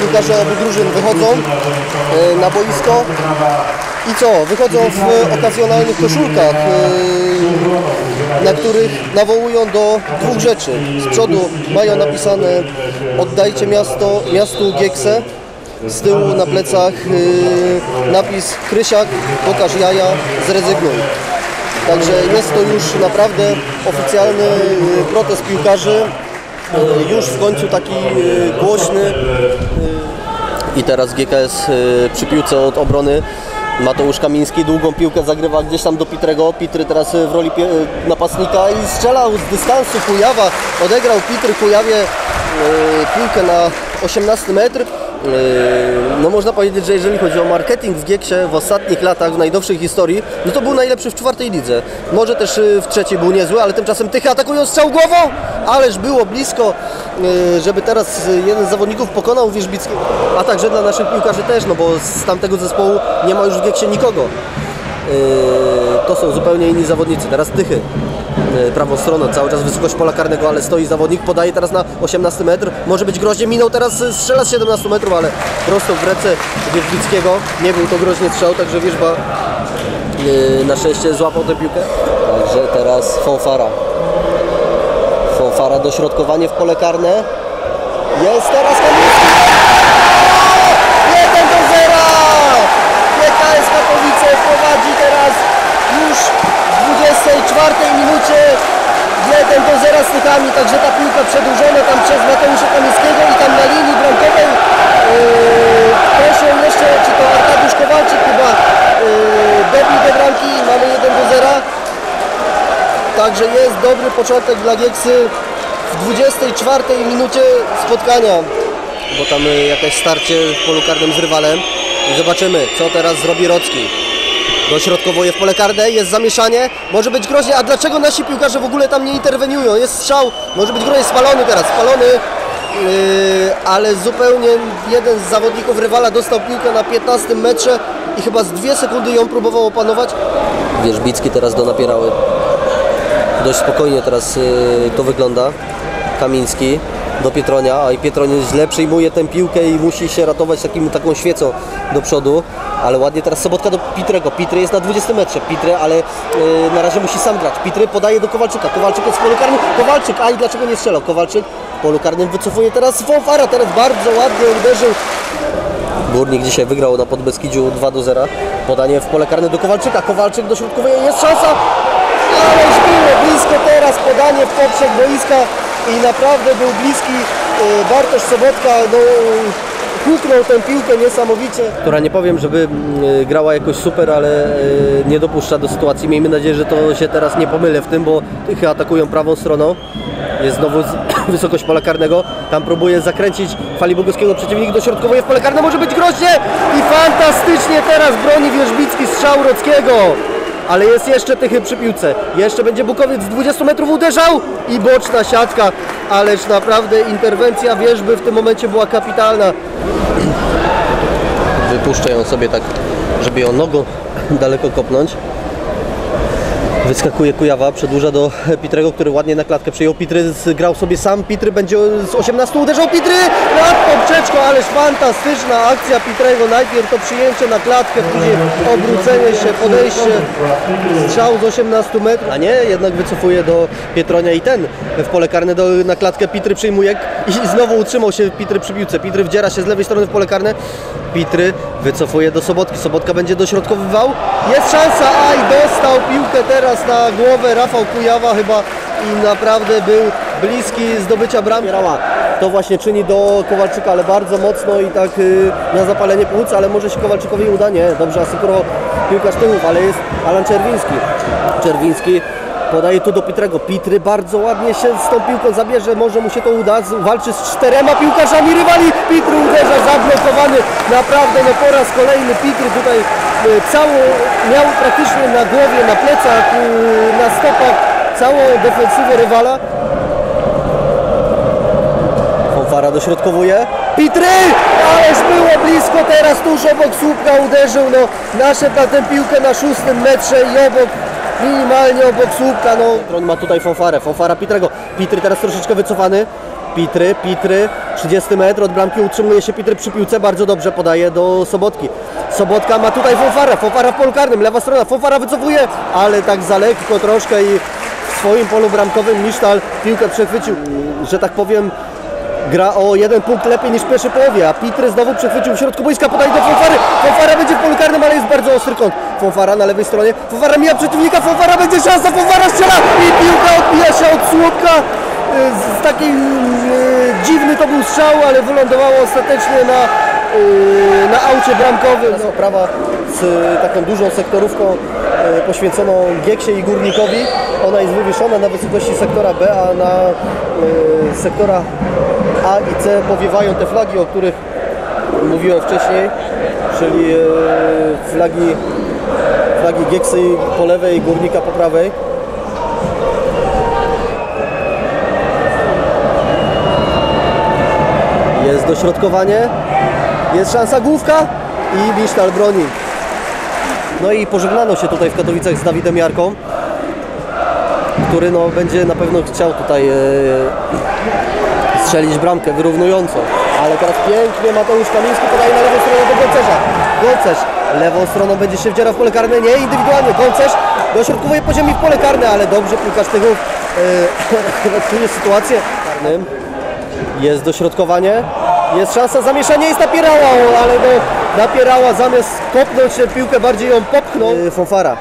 piłkarze obu drużyn wychodzą e, na boisko i co? Wychodzą w okazjonalnych koszulkach, e, na których nawołują do dwóch rzeczy. Z przodu mają napisane oddajcie miasto, miastu Giekse, z tyłu na plecach e, napis Krysiak, pokaż jaja, zrezygnuj. Także jest to już naprawdę oficjalny protest piłkarzy, już w końcu taki y, głośny. I teraz GKS przy piłce od obrony. Mateusz Kamiński długą piłkę zagrywa gdzieś tam do Pitrego. Pitry teraz w roli napastnika i strzelał z dystansu Kujawa. Odegrał Pitry Kujawie piłkę na 18 metr. No można powiedzieć, że jeżeli chodzi o marketing w Gieksie w ostatnich latach, w najnowszej historii, no to był najlepszy w czwartej lidze. Może też y, w trzeciej był niezły, ale tymczasem Tychy atakują strzał głową, ależ było blisko, y, żeby teraz jeden z zawodników pokonał Wierzbickiego, a także dla naszych piłkarzy też, no bo z tamtego zespołu nie ma już w Gieksie nikogo. Yy, to są zupełnie inni zawodnicy. Teraz Tychy, yy, prawą stroną, cały czas wysokość pola karnego, ale stoi zawodnik, podaje teraz na 18 metr, może być groźnie, minął teraz, yy, strzela z 17 metrów, ale prosto w ręce Wierzbickiego, nie był to groźny strzał, także Wierzba yy, na szczęście złapał tę piłkę. Także teraz Fonfara. Fonfara, dośrodkowanie w pole karne. Jest teraz Kamiński! 1 do 0! PKS Katowice prowadzi teraz już w 24 minucie 1 do 0 z Tychami, także ta piłka przedłużona tam przez Mateusza Kamińskiego i tam na linii bramkowej yy, proszę jeszcze, czy to Arkadiusz Kowalczyk chyba yy, dobił do bramki mamy 1 do 0 Także jest dobry początek dla Gieksy w 24 minucie spotkania bo tam y, jakieś starcie w polu karnym z rywalem i zobaczymy, co teraz zrobi Rocki. Dośrodkowuje w pole karne, jest zamieszanie, może być groźnie, a dlaczego nasi piłkarze w ogóle tam nie interweniują? Jest strzał, może być groźnie, spalony teraz, spalony, yy, ale zupełnie jeden z zawodników rywala dostał piłkę na 15 metrze i chyba z dwie sekundy ją próbował opanować. Wierzbicki teraz do napierały. Dość spokojnie teraz yy, to wygląda. Kamiński do Pietronia, i Pietroń źle przyjmuje tę piłkę i musi się ratować takim, taką świecą do przodu, ale ładnie teraz Sobotka do Pitrego, Pitry jest na 20 metrze, Pitry, ale yy, na razie musi sam grać, Pitry podaje do Kowalczyka, Kowalczyk jest w polu karnym, Kowalczyk, a i dlaczego nie strzelał, Kowalczyk w polu karnym wycofuje teraz Fonfara, teraz bardzo ładnie uderzył. Górnik dzisiaj wygrał na Podbeskidziu 2 do 0. Podanie w pole karne do Kowalczyka. Kowalczyk dośrodkowuje, jest szansa. Ależ było blisko teraz podanie w poprzek boiska i naprawdę był bliski e, Bartosz Sobotka. No, huknął tę piłkę niesamowicie. Która nie powiem, żeby mm, grała jakoś super, ale e, nie dopuszcza do sytuacji. Miejmy nadzieję, że to się teraz nie pomylę w tym, bo Tychy atakują prawą stroną. Jest znowu wysokość pola karnego. Tam próbuje zakręcić Fali Boguskiego przeciwnik, dośrodkowuje w pole karne, może być groźnie i fantastycznie teraz broni Wierzbicki strzał Rockiego. Ale jest jeszcze Tychy przy piłce. Jeszcze będzie Bukowiec z 20 metrów uderzał i boczna siatka. Ależ naprawdę interwencja Wierzby w tym momencie była kapitalna. Wypuszczę ją sobie tak, żeby ją nogą daleko kopnąć. Wyskakuje Kujawa, przedłuża do Pitrego, który ładnie na klatkę przyjął. Pitry grał sobie sam, Pitry będzie z 18 uderzał Pitry nad poprzeczką, ależ fantastyczna akcja Pitrego. Najpierw to przyjęcie na klatkę, później obrócenie się, podejście, strzał z 18 metrów. A nie, jednak wycofuje do Pietronia i ten w pole karne do, na klatkę Pitry przyjmuje i znowu utrzymał się Pitry przy piłce. Pitry wdziera się z lewej strony w pole karne. Pitry wycofuje do Sobotki. Sobotka będzie dośrodkowywał. Jest szansa, a dostał piłkę teraz na głowę Rafał Kujawa chyba i naprawdę był bliski zdobycia bramki. To właśnie czyni do Kowalczyka, ale bardzo mocno i tak y, na zapalenie płuc, ale może się Kowalczykowi uda. Nie, dobrze asykurował piłkarz tyłów, ale jest Alan Czerwiński. Czerwiński Podaje tu do Pitrego. Pitry bardzo ładnie się z tą piłką zabierze, może mu się to uda. Walczy z czterema piłkarzami rywali. Pitry uderza, zablokowany. Naprawdę no po raz kolejny Pitry tutaj e, całą, miał praktycznie na głowie, na plecach, na stopach całą defensywę rywala. Fonfara dośrodkowuje. Pitry! Ależ było blisko teraz, tuż obok słupka uderzył. No, naszedł na tę piłkę na szóstym metrze i obok, minimalnie obok słupka. No. On ma tutaj fanfarę, fanfara Pitrego. Pitry teraz troszeczkę wycofany. Pitry, Pitry, 30 metr od bramki utrzymuje się Pitry przy piłce, bardzo dobrze podaje do Sobotki. Sobotka ma tutaj Fofara, Fofara w polu karnym, lewa strona, Fofara wycofuje, ale tak za lekko troszkę i w swoim polu bramkowym Nisztal piłkę przechwycił, że tak powiem, gra o jeden punkt lepiej niż w pierwszej połowie, a Pitry znowu przechwycił w środku boiska, podaje do Fonfary, Fonfara będzie w polu karnym, ale jest bardzo ostry kąt, Fonfara na lewej stronie, Fonfara mija przeciwnika, Fonfara będzie szansa, Fonfara strzela i piłka odbija się od słupka, Y, z takiej y, dziwny to był strzał, ale wylądowało ostatecznie na, y, na aucie bramkowym. No, prawa z taką dużą sektorówką poświęconą Gieksie i Górnikowi. Ona jest wywieszona na wysokości sektora B, a na sektora A i C powiewają te flagi, o których mówiłem wcześniej, czyli y, flagi, flagi Gieksy po lewej Górnika po prawej. Jest dośrodkowanie, jest szansa główka i Misztal broni. No i pożegnano się tutaj w Katowicach z Dawidem Jarką, który no, będzie na pewno chciał tutaj e, strzelić bramkę wyrównującą. Ale teraz pięknie Mateusz Kamiński podaje na lewą stronę do Goncerza. Goncerz lewą stroną będzie się wdzierał w pole karne, nie indywidualnie. Goncerz dośrodkowuje po ziemi w pole karne, ale dobrze piłkarz Tychów e, ratuje sytuację. Karnym. Jest dośrodkowanie. Jest szansa zamieszania, jest napierała, ale no, napierała zamiast kopnąć piłkę, bardziej ją popchnął. Yy, Fonfara.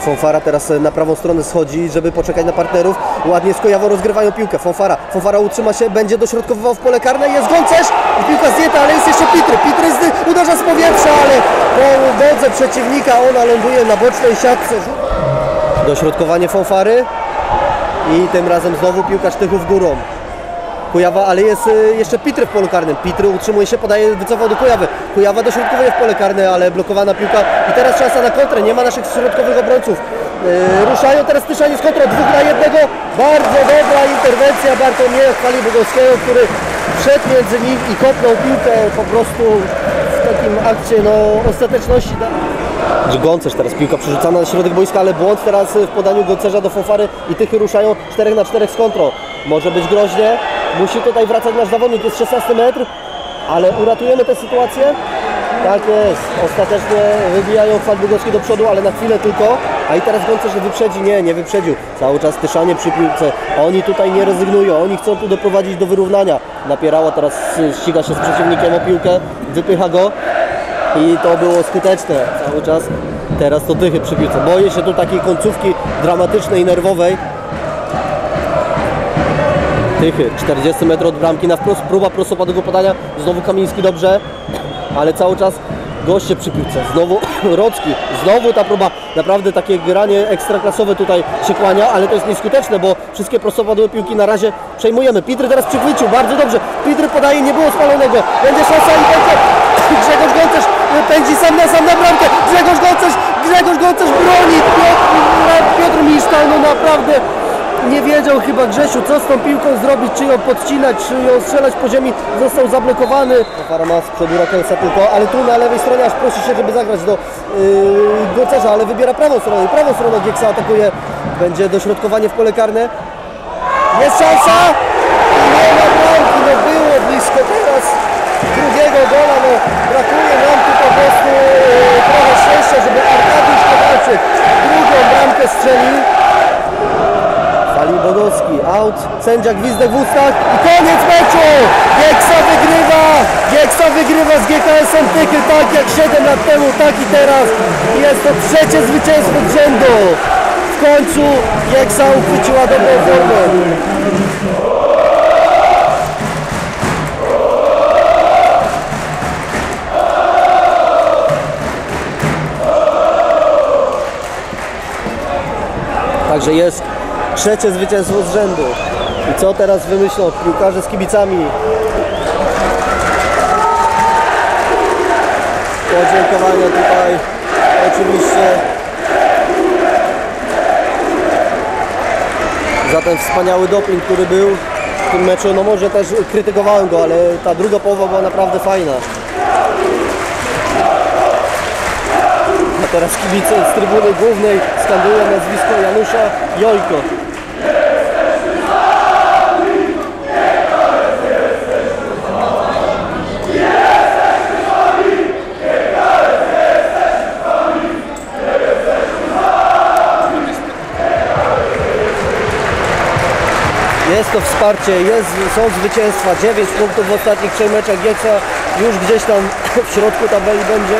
Fonfara teraz e, na prawą stronę schodzi, żeby poczekać na partnerów. Ładnie skojawo rozgrywają piłkę. Fonfara. Fonfara utrzyma się, będzie dośrodkowywał w pole karne. Jest Gącerz i piłka zdjęta, ale jest jeszcze Pitry. Pitry zdy, uderza z powietrza, ale po nodze przeciwnika ona ląduje na bocznej siatce. Dośrodkowanie Fonfary i tym razem znowu piłkarz Tychów górą. Kujawa, ale jest y, jeszcze Pitry w polu karnym. Pitry utrzymuje się, podaje, wycofał do Kujawy. Kujawa dośrodkowuje w pole karne, ale blokowana piłka. I teraz szansa na kontrę, nie ma naszych środkowych obrońców. Yy, ruszają teraz Tyszanie z kontrą, dwóch na jednego. Bardzo dobra interwencja Bartłomieja Chwali Bogowskiego, który wszedł między nim i kopnął piłkę po prostu w takim akcie no, ostateczności. Gącerz teraz piłka przerzucana na środek boiska, ale błąd teraz w podaniu Gącerza do Fonfary i Tychy ruszają 4 na 4 z kontrą. Może być groźnie, musi tutaj wracać nasz zawodnik, jest 16 metr, ale uratujemy tę sytuację. Tak jest, ostatecznie wybijają Chwalbugowski do przodu, ale na chwilę tylko. A i teraz Gącerz wyprzedzi, nie, nie wyprzedził. Cały czas Tyszanie przy piłce. Oni tutaj nie rezygnują, oni chcą tu doprowadzić do wyrównania. Napierała teraz, ściga się z przeciwnikiem o piłkę, wypycha go i to było skuteczne cały czas. Teraz to Tychy przy piłce. Boję się tu takiej końcówki dramatycznej, nerwowej. Tychy, 40 metrów od bramki, na wprost, próba prostopadłego podania, znowu Kamiński dobrze, ale cały czas goście przy piłce, znowu Rocki, znowu ta próba, naprawdę takie granie ekstraklasowe tutaj się kłania, ale to jest nieskuteczne, bo wszystkie prostopadłe piłki na razie przejmujemy. Pitry teraz przychwycił, bardzo dobrze, Pitry podaje, nie było spalonego, będzie szansa i będzie Grzegorz Gącerz pędzi sam na sam na bramkę, Grzegorz Gącerz, Grzegorz Gącerz broni, Piotr, Piotr Misztal, no naprawdę nie wiedział chyba Grzesiu, co z tą piłką zrobić, czy ją podcinać, czy ją strzelać po ziemi, został zablokowany. Farma z przodu Rakelsa tylko, ale tu na lewej stronie aż prosi się, żeby zagrać do yy, Gocerza, ale wybiera prawą stronę i prawą stroną Gieksa atakuje, będzie dośrodkowanie w pole karne. Jest szansa nie ma bramki, no było blisko teraz drugiego gola, no brakuje nam tu po prostu yy, trochę szczęścia, żeby Arkadiusz Kowalczyk drugą bramkę strzelił. Out, sędzia gwizdek w ustach i koniec meczu! Gieksa wygrywa! Gieksa wygrywa z GKS-em Tychy, tak jak 7 lat temu, tak i teraz. Jest to trzecie zwycięstwo z rzędu. W końcu Gieksa uchwyciła dobrą formę. Także jest trzecie zwycięstwo z rzędu. I co teraz wymyślą piłkarze z kibicami? Podziękowania tutaj oczywiście za ten wspaniały doping, który był w tym meczu. No może też krytykowałem go, ale ta druga połowa była naprawdę fajna. A teraz kibice z trybuny głównej skandują nazwisko Janusza Jojko. Jest to wsparcie, jest, są zwycięstwa, 9 punktów w ostatnich trzech meczach. Gieksa już gdzieś tam w środku tabeli będzie.